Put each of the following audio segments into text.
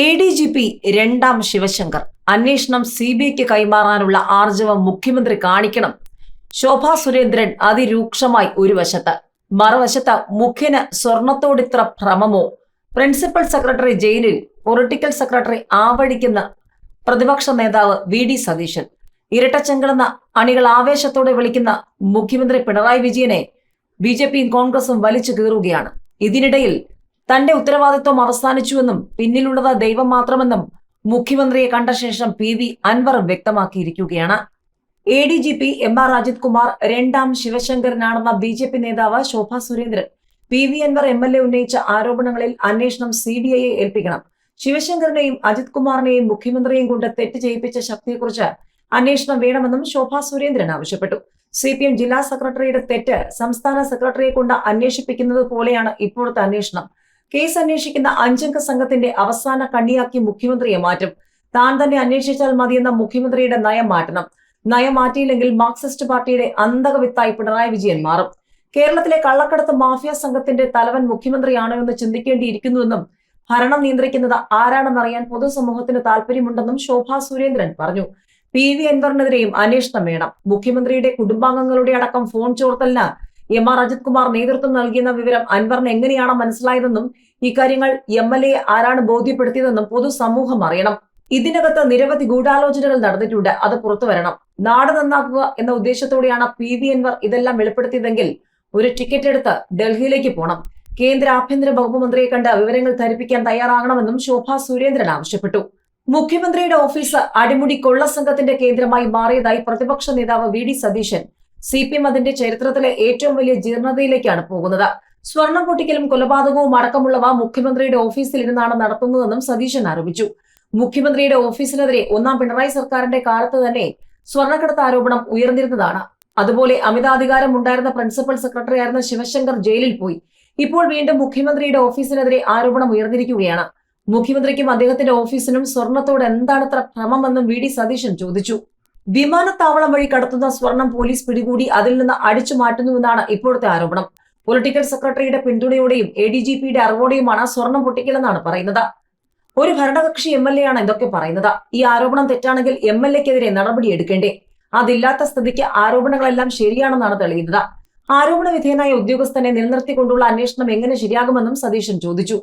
A D G P രണ്ടാം ശിവശങ്കർ. അന്വേഷണം C B ഐക്ക് കൈമാറാനുള്ള ആർജവം മുഖ്യമന്ത്രി കാണിക്കണം. ശോഭാ സുരേന്ദ്രൻ അതിരൂക്ഷമായി ഒരു വശത്ത്. മറുവശത്ത് മുഖ്യന് സ്വർണത്തോടിത്ര ഭ്രമമോ? പ്രിൻസിപ്പൽ സെക്രട്ടറി ജയിലിൽ പൊളിറ്റിക്കൽ സെക്രട്ടറി ആവഴിക്കുന്ന പ്രതിപക്ഷ നേതാവ് വി ഡി സതീശൻ. ഇരട്ടച്ചെങ്കിളെന്ന അണികൾ ആവേശത്തോടെ വിളിക്കുന്ന മുഖ്യമന്ത്രി പിണറായി വിജയനെ ബി ജെ പിയും കോൺഗ്രസും വലിച്ചു കീറുകയാണ്. ഇതിനിടയിൽ തന്റെ ഉത്തരവാദിത്വം അവസാനിച്ചുവെന്നും പിന്നിലുള്ളത് ദൈവം മാത്രമെന്നും മുഖ്യമന്ത്രിയെ കണ്ട ശേഷം P V Anwar വ്യക്തമാക്കിയിരിക്കുകയാണ്. A D G P M R Ajith Kumar രണ്ടാം ശിവശങ്കരനാണെന്ന ബി ജെ പി നേതാവ് Shobha Surendran. P V Anvar M L A ഉന്നയിച്ച ആരോപണങ്ങളിൽ അന്വേഷണം സി ബി ഐയെ ഏൽപ്പിക്കണം. ശിവശങ്കറിനെയും അജിത് കുമാറിനെയും മുഖ്യമന്ത്രിയെയും കൊണ്ട് തെറ്റ് ചെയ്യിപ്പിച്ച ശക്തിയെക്കുറിച്ച് അന്വേഷണം വേണമെന്നും ശോഭാ സുരേന്ദ്രൻ ആവശ്യപ്പെട്ടു. സി പി എം ജില്ലാ സെക്രട്ടറിയുടെ തെറ്റ് സംസ്ഥാന സെക്രട്ടറിയെ കൊണ്ട് അന്വേഷിപ്പിക്കുന്നത് പോലെയാണ് ഇപ്പോഴത്തെ അന്വേഷണം. കേസ് അന്വേഷിക്കുന്ന അഞ്ചംഗ സംഘത്തിന്റെ അവസാന കണ്ണിയാക്കി മുഖ്യമന്ത്രിയെ മാറ്റും. താൻ തന്നെ അന്വേഷിച്ചാൽ മതിയെന്ന മുഖ്യമന്ത്രിയുടെ നയം മാറ്റണം. നയം മാറ്റിയില്ലെങ്കിൽ മാർക്സിസ്റ്റ് പാർട്ടിയുടെ അന്തകവിത്തായി പിണറായി വിജയൻ മാറും. കേരളത്തിലെ കള്ളക്കടത്ത് മാഫിയ സംഘത്തിന്റെ തലവൻ മുഖ്യമന്ത്രിയാണോ എന്ന് ചിന്തിക്കേണ്ടിയിരിക്കുന്നുവെന്നും ഭരണം നിയന്ത്രിക്കുന്നത് ആരാണെന്നറിയാൻ പൊതുസമൂഹത്തിന് താല്പര്യമുണ്ടെന്നും ശോഭാ സുരേന്ദ്രൻ പറഞ്ഞു. പി വി അൻവറിനെതിരെയും അന്വേഷണം വേണം. മുഖ്യമന്ത്രിയുടെ കുടുംബാംഗങ്ങളുടെ അടക്കം ഫോൺ ചോർത്തലിന് എം ആർ അജിത് കുമാർ നേതൃത്വം നൽകിയെന്ന വിവരം അൻവറിന് എങ്ങനെയാണ് മനസ്സിലായതെന്നും ഇക്കാര്യങ്ങൾ എം എൽ എ ആരാണ് ബോധ്യപ്പെടുത്തിയതെന്നും പൊതുസമൂഹം അറിയണം. ഇതിനകത്ത് നിരവധി ഗൂഢാലോചനകൾ നടന്നിട്ടുണ്ട്. അത് പുറത്തു വരണം. നാട് നന്നാക്കുക എന്ന ഉദ്ദേശത്തോടെയാണ് പി വി എൻവർ ഇതെല്ലാം വെളിപ്പെടുത്തിയതെങ്കിൽ ഒരു ടിക്കറ്റ് എടുത്ത് ഡൽഹിയിലേക്ക് പോകണം കേന്ദ്ര ആഭ്യന്തര വകുപ്പ് മന്ത്രിയെ കണ്ട് വിവരങ്ങൾ ധരിപ്പിക്കാൻ തയ്യാറാകണമെന്നും ശോഭാ സുരേന്ദ്രൻ ആവശ്യപ്പെട്ടു. മുഖ്യമന്ത്രിയുടെ ഓഫീസ് അടിമുടി കൊള്ള സംഘത്തിന്റെ കേന്ദ്രമായി മാറിയതായി പ്രതിപക്ഷ നേതാവ് V D Satheesan. C P M അതിന്റെ ചരിത്രത്തിലെ ഏറ്റവും വലിയ ജീർണതയിലേക്കാണ് പോകുന്നത്. സ്വർണം പൊട്ടിക്കലും കൊലപാതകവും അടക്കമുള്ളവ മുഖ്യമന്ത്രിയുടെ ഓഫീസിൽ ഇരുന്നാണ് നടത്തുന്നതെന്നും സതീശൻ ആരോപിച്ചു. മുഖ്യമന്ത്രിയുടെ ഓഫീസിനെതിരെ ഒന്നാം പിണറായി സർക്കാരിന്റെ കാലത്ത് തന്നെ സ്വർണക്കടത്ത് ആരോപണം ഉയർന്നിരുന്നതാണ്. അതുപോലെ അമിതാധികാരം ഉണ്ടായിരുന്ന പ്രിൻസിപ്പൽ സെക്രട്ടറി ആയിരുന്ന ശിവശങ്കർ ജയിലിൽ പോയി. ഇപ്പോൾ വീണ്ടും മുഖ്യമന്ത്രിയുടെ ഓഫീസിനെതിരെ ആരോപണം ഉയർന്നിരിക്കുകയാണ്. മുഖ്യമന്ത്രിക്കും അദ്ദേഹത്തിന്റെ ഓഫീസിനും സ്വർണത്തോട് എന്താണത്ര ഭ്രമമെന്നും വി ഡി സതീശൻ ചോദിച്ചു. വിമാനത്താവളം വഴി കടത്തുന്ന സ്വർണം പോലീസ് പിടികൂടി അതിൽ നിന്ന് അടിച്ചു മാറ്റുന്നുവെന്നാണ് ഇപ്പോഴത്തെ ആരോപണം. പൊളിറ്റിക്കൽ സെക്രട്ടറിയുടെ പിന്തുണയോടെയും എ ഡി ജി പിയുടെ അറിവോടെയുമാണ് സ്വർണം പൊട്ടിക്കലെന്നാണ് പറയുന്നത്. ഒരു ഭരണകക്ഷി എം എൽ എ ആണ് ഇതൊക്കെ പറയുന്നത്. ഈ ആരോപണം തെറ്റാണെങ്കിൽ എം എൽ എക്കെതിരെ നടപടി എടുക്കേണ്ടേ? അതില്ലാത്ത സ്ഥിതിക്ക് ആരോപണങ്ങളെല്ലാം ശരിയാണെന്നാണ് തെളിയുന്നത്. ആരോപണ വിധേയനായ ഉദ്യോഗസ്ഥനെ നിലനിർത്തിക്കൊണ്ടുള്ള അന്വേഷണം എങ്ങനെ ശരിയാകുമെന്നും സതീശൻ ചോദിച്ചു.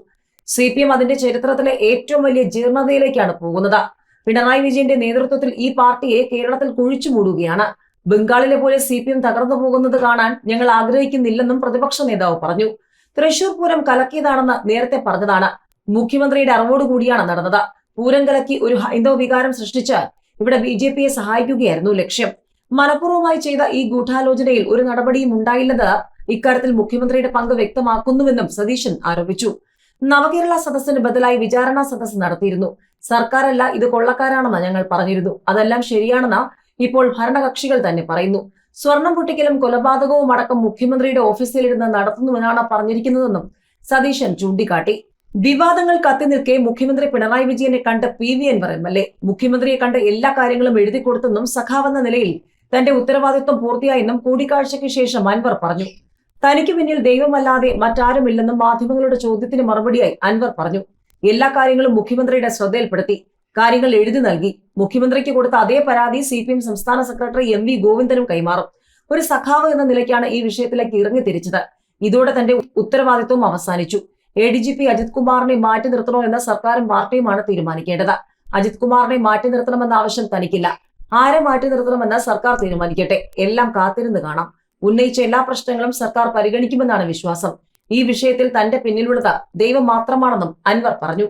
സി പി എം അതിന്റെ ചരിത്രത്തിലെ ഏറ്റവും വലിയ ജീർണതയിലേക്കാണ് പോകുന്നത്. പിണറായി വിജയന്റെ നേതൃത്വത്തിൽ ഈ പാർട്ടിയെ കേരളത്തിൽ കുഴിച്ചു മൂടുകയാണ്. ബംഗാളിലെ പോലെ സി പി എം തകർന്നു പോകുന്നത് കാണാൻ ഞങ്ങൾ ആഗ്രഹിക്കുന്നില്ലെന്നും പ്രതിപക്ഷ നേതാവ് പറഞ്ഞു. തൃശൂർ പൂരം കലക്കിയതാണെന്ന് നേരത്തെ പറഞ്ഞതാണ്. മുഖ്യമന്ത്രിയുടെ അറിവോടുകൂടിയാണ് നടന്നത്. പൂരം കലക്കി ഒരു ഹൈന്ദവ വികാരം സൃഷ്ടിച്ച് ഇവിടെ ബി ജെ പിയെ സഹായിക്കുകയായിരുന്നു ലക്ഷ്യം. മനഃപൂർവമായി ചെയ്ത ഈ ഗൂഢാലോചനയിൽ ഒരു നടപടിയും ഉണ്ടായില്ലെന്ന് ഇക്കാര്യത്തിൽ മുഖ്യമന്ത്രിയുടെ പങ്ക് വ്യക്തമാക്കുന്നുവെന്നും സതീശൻ ആരോപിച്ചു. നവകേരള സദസ്സിന് ബദലായി വിചാരണ സദസ്സ് നടത്തിയിരുന്നു. സർക്കാരല്ല ഇത് കൊള്ളക്കാരാണെന്ന് ഞങ്ങൾ പറഞ്ഞിരുന്നു. അതെല്ലാം ശരിയാണെന്ന് ഇപ്പോൾ ഭരണകക്ഷികൾ തന്നെ പറയുന്നു. സ്വർണം പൊട്ടിക്കലും കൊലപാതകവും അടക്കം മുഖ്യമന്ത്രിയുടെ ഓഫീസിലിരുന്ന് നടത്തുന്നുവെന്നാണ് പറഞ്ഞിരിക്കുന്നതെന്നും സതീശൻ ചൂണ്ടിക്കാട്ടി. വിവാദങ്ങൾ കത്തി നിൽക്കെ മുഖ്യമന്ത്രി പിണറായി വിജയനെ കണ്ട് P V Anvar M L A മുഖ്യമന്ത്രിയെ കണ്ട് എല്ലാ കാര്യങ്ങളും എഴുതി കൊടുത്തെന്നും സഖാവെന്ന നിലയിൽ തന്റെ ഉത്തരവാദിത്വം പൂർത്തിയായെന്നും കൂടിക്കാഴ്ചയ്ക്ക് ശേഷം അൻവർ പറഞ്ഞു. തനിക്ക് പിന്നിൽ ദൈവമല്ലാതെ മറ്റാരുമില്ലെന്നും മാധ്യമങ്ങളുടെ ചോദ്യത്തിന് മറുപടിയായി അൻവർ പറഞ്ഞു. എല്ലാ കാര്യങ്ങളും മുഖ്യമന്ത്രിയുടെ ശ്രദ്ധയിൽപ്പെടുത്തി. കാര്യങ്ങൾ എഴുതി നൽകി. മുഖ്യമന്ത്രിക്ക് കൊടുത്ത അതേ പരാതി സി പി എം സംസ്ഥാന സെക്രട്ടറി എം വി ഗോവിന്ദനും കൈമാറും. ഒരു സഖാവ് എന്ന നിലയ്ക്കാണ് ഈ വിഷയത്തിലേക്ക് ഇറങ്ങി തിരിച്ചത്. ഇതോടെ തന്റെ ഉത്തരവാദിത്വം അവസാനിച്ചു. A D G P Ajith കുമാറിനെ മാറ്റി നിർത്തണോ എന്ന സർക്കാരും പാർട്ടിയുമാണ് തീരുമാനിക്കേണ്ടത്. അജിത് കുമാറിനെ മാറ്റി നിർത്തണമെന്ന ആവശ്യം തനിക്കില്ല. ആരെ മാറ്റി നിർത്തണമെന്ന് സർക്കാർ തീരുമാനിക്കട്ടെ. എല്ലാം കാത്തിരുന്ന് കാണാം. ഉന്നയിച്ച എല്ലാ പ്രശ്നങ്ങളും സർക്കാർ പരിഗണിക്കുമെന്നാണ് വിശ്വാസം. ഈ വിഷയത്തിൽ തന്റെ പിന്നിലുള്ളത് ദൈവം മാത്രമാണെന്നും അൻവർ പറഞ്ഞു.